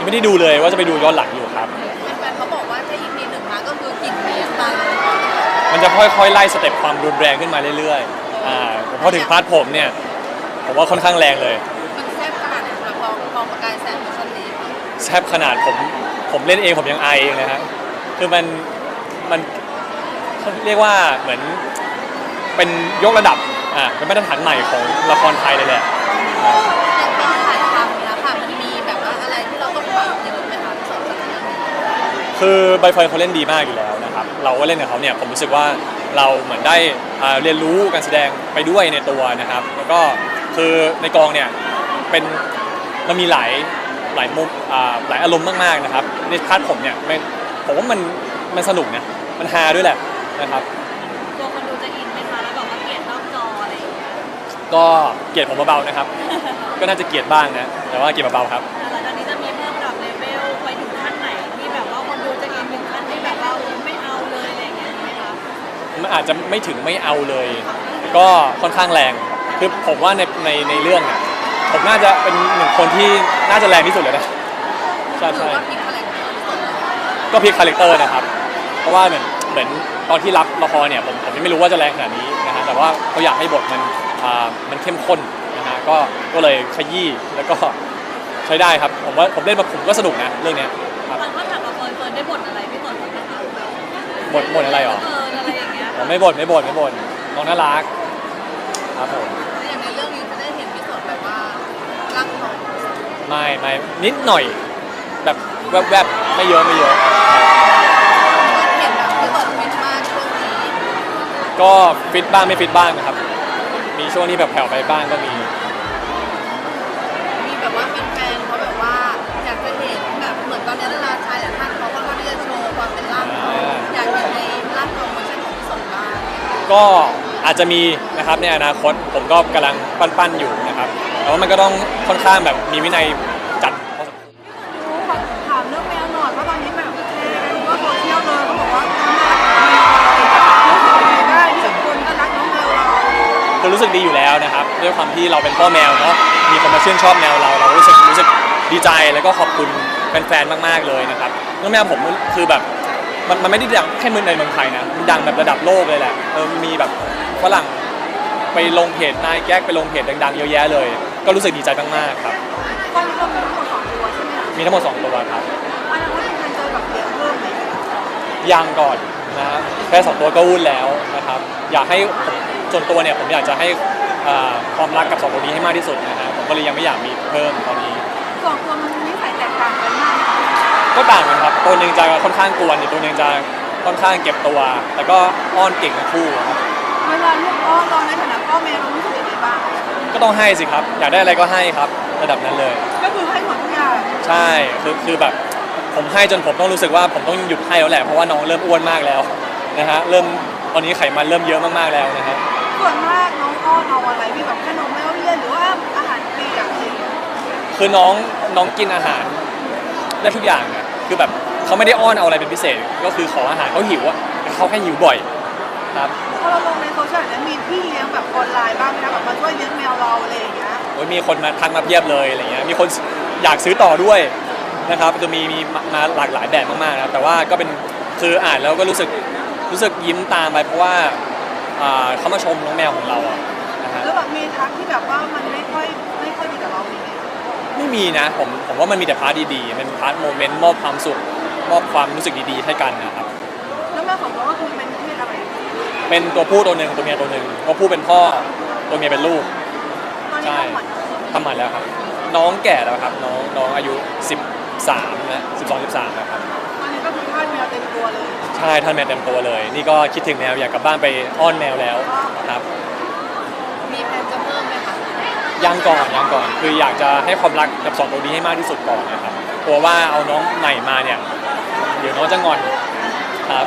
ยังไม่ได้ดูเลยว่าจะไปดูย้อนหลังอยู่ครับ แฟนๆเขาบอกว่าถ้า EP หนึ่งมาก็คือกลิ่นเมสมาเลยมันจะค่อยๆไล่สเต็ปความรุนแรงขึ้นมาเรื่อยๆอ่าพอถึงพาร์ทผมเนี่ยผมว่าค่อนข้างแรงเลย มันแซ่บขนาดไหนสำหรับพองพองประกายแสงเวอร์ชันนี้แซบขนาดผมผมเล่นเองผมยังอายเองนะฮะคือมันมันเขาเรียกว่าเหมือนเป็นยกระดับอ่าเป็นมาตรฐานใหม่ของละครไทยเลยแหละ คือใบเฟิร์นเขาเล่นดีมากอยู่แล้วนะครับ เราก็เล่นกับเขาเนี่ยผมรู้สึกว่าเราเหมือนได้อ่าเรียนรู้การแสดงไปด้วยในตัวนะครับ แล้วก็คือในกองเนี่ยเป็นมันมีหลายหลายมุมอ่าหลายอารมณ์มากๆนะครับในพาร์ทผมเนี่ยมันผมว่ามันมันสนุกนะมันฮาด้วยแหละนะครับ ตัวคนดูจะอินไหมคะแล้วบอกว่าเกลียดนอกจออะไรอย่างเงี้ยก็เกลียดผมเบาๆนะครับ ก็น่าจะเกลียดบ้างนะแต่ว่าเกลียดเบาๆครับ มันอาจจะไม่ถึงไม่เอาเลย ก็ค่อนข้างแรงคือผมว่าในในในเรื่องอะผมน่าจะเป็นหนึ่งคนที่น่าจะแรงที่สุดเลยนะใช่หรืใช่อว่าพลิกคาแรคเตอร์ที่สุดเลยก็พลิกคาแรคเตอร์นะครับ เพราะว่าเหมือนเหมือนตอนที่รับละครเนี่ยผมผมยังไม่รู้ว่าจะแรงขนาดนี้นะฮะแต่ว่าเขาอยากให้บทมันอ่ามันเข้มข้นนะฮะก็ก็เลยขยี้แล้วก็ใช้ได้ครับผมว่าผมเล่นมาผมก็สนุกนะเรื่องเนี้ยครับ ตอนเขาถามกับเฟิร์นเฟิร์นได้บทอะไรพี่ต้นบ้างไหมคะบทบทอะไรหรอเฟิร์นอะไรอย่างเงี้ย ผมไม่บ่นไม่บ่นไม่บ่นน้องน่ารักครับผมแล้วอย่างในเรื่องนี้จะได้เห็นพี่สดแบบว่ารักของไม่ไม่นิดหน่อย แบบแวบๆไม่เยอะไม่เยอะ เห็นแบบพี่สดฟิตมากช่วงนี้ก็ฟิตบ้างไม่ฟิตบ้างนะครับ มีช่วงที่แบบแผ่วไปบ้างก็มีมี ก็อาจจะมีนะครับในอนาคตผมก็กำลังปั้นๆอยู่นะครับแต่ว่ามันก็ต้องค่อนข้างแบบมีวินัยจัดพอสมควรรู้ขอถามเรื่องแมวหน่อยเพราะตอนนี้แบบแชร์กันว่าโซเชียลเลยเขาบอกว่าน้องแมวเรารู้สึกยังไงได้ที่แบบคนก็รักน้องแมวเราคือรู้สึกดีอยู่แล้วนะครับด้วยความที่เราเป็นพ่อแมวเนาะมีคนมาชื่นชอบแมวเราเรารู้สึกรู้สึกดีใจแล้วก็ขอบคุณแฟนๆมาก ๆเลยนะครับน้องแมวผมคือแบบ มันมันไม่ได้ดังแค่เมืองในเมืองไทยนะมันดังแบบระดับโลกเลยแหละเออมีแบบฝรั่งไปลงเพจนายแก๊กไปลงเพจดังๆเยอะแยะเลย ก็รู้สึกดีใจมากๆครับ ตอนนี้เรามีทั้งหมดสองตัวใช่ไหมคะมีทั้งหมดสองตัวครับ อันนั้นว่ามันเจอแบบเลี้ยงเพิ่มไหมยังก่อนนะฮะแค่สองตัวก็วุ่นแล้วนะครับ อยากให้ผมส่วนตัวเนี่ยผมอยากจะให้อ่าความรักกับสองตัวนี้ให้มากที่สุดนะฮะผมก็เลยยังไม่อยากมีเพิ่มตอนนี้ สองตัวมันนิสัยแตกต่างกันมาก ก็ต่างกันครับ ตัวหนึ่งจะค่อนข้างกวนอีกตัวหนึ่งจะค่อนข้างเก็บตัว แต่ก็อ้อนเก่งทั้งคู่ครับเวลาลูกอ้อนเราในฐานะพ่อแม่เรารู้สึกยังไงบ้างก็ต้องให้สิครับ อยากได้อะไรก็ให้ครับ ระดับนั้นเลย ก็คือให้หมดทุกอย่างใช่คือคือแบบผมให้จนผมต้องรู้สึกว่าผมต้องหยุดให้แล้วแหละเพราะว่าน้องเริ่มอ้วนมากแล้วนะฮะเริ่มตอนนี้ไขมันเริ่มเยอะมากๆแล้วนะฮะส่วนมากน้องอ้อนเอาอะไรมีแบบขนมแมวเลียนหรือว่าอาหารเปียกอะไรอย่างเงี้ยคือน้องน้องกินอาหารได้ทุกอย่างอะ คือแบบเขาไม่ได้อ้อนเอาอะไรเป็นพิเศษ ก็คือขออาหารเขาหิวอะแต่เขาแค่หิวบ่อยครับพอเราลงในโซเชียลเนี่ยมีพี่เลี้ยงแบบออนไลน์บ้างไหมคะแบบมาช่วยเลี้ยงแมวเราอะไรอย่างเงี้ยโอ้ยมีคนมาทักมาเพียบเลยอะไรเงี้ยมีคนอยากซื้อต่อด้วยนะครับคือมีมีมามาหลากหลายแบบมากๆนะครับแต่ว่าก็เป็นคืออ่านแล้วก็รู้สึกรู้สึกยิ้มตามไปเพราะว่าอ่าเขามาชมน้องแมวของเราอะนะฮะแล้วแบบมีทักที่แบบว่ามันไม่ค่อยไม่ค่อยดีกับเราอย่างเงี้ย ไม่มีนะผมผมว่ามันมีแต่พาร์ทดีๆเป็นพาร์ทโมเมนต์มอบความสุขมอบความรู้สึกดีๆให้กันนะครับแล้วแม่ของเราก็คือเป็นเพศอะไรเป็นตัวผู้ตัวหนึ่งตัวเมียตัวหนึ่งตัวผู้เป็นพ่อตัวเมียเป็นลูกตอนนี้ใช่ต้องหมันทำหมันแล้วครับ น้องแก่แล้วครับ น้องน้องอายุ 13นะ12 13นะครับตอนนี้ก็คือทาสแมวเต็มตัวเลยใช่ท่านแมวเต็มตัวเลย นี่ก็คิดถึงแมวอยากกลับบ้านไปอ้อนแมวแล้วครับมีแพลนจะเพิ่มไหมคะ ยังก่อนยังก่อน คืออยากจะให้ความรักกับสองตัวนี้ให้มากที่สุดก่อนนะครับกลัวว่าเอาน้องใหม่มาเนี่ย เดี๋ยวน้องจะงอนครับ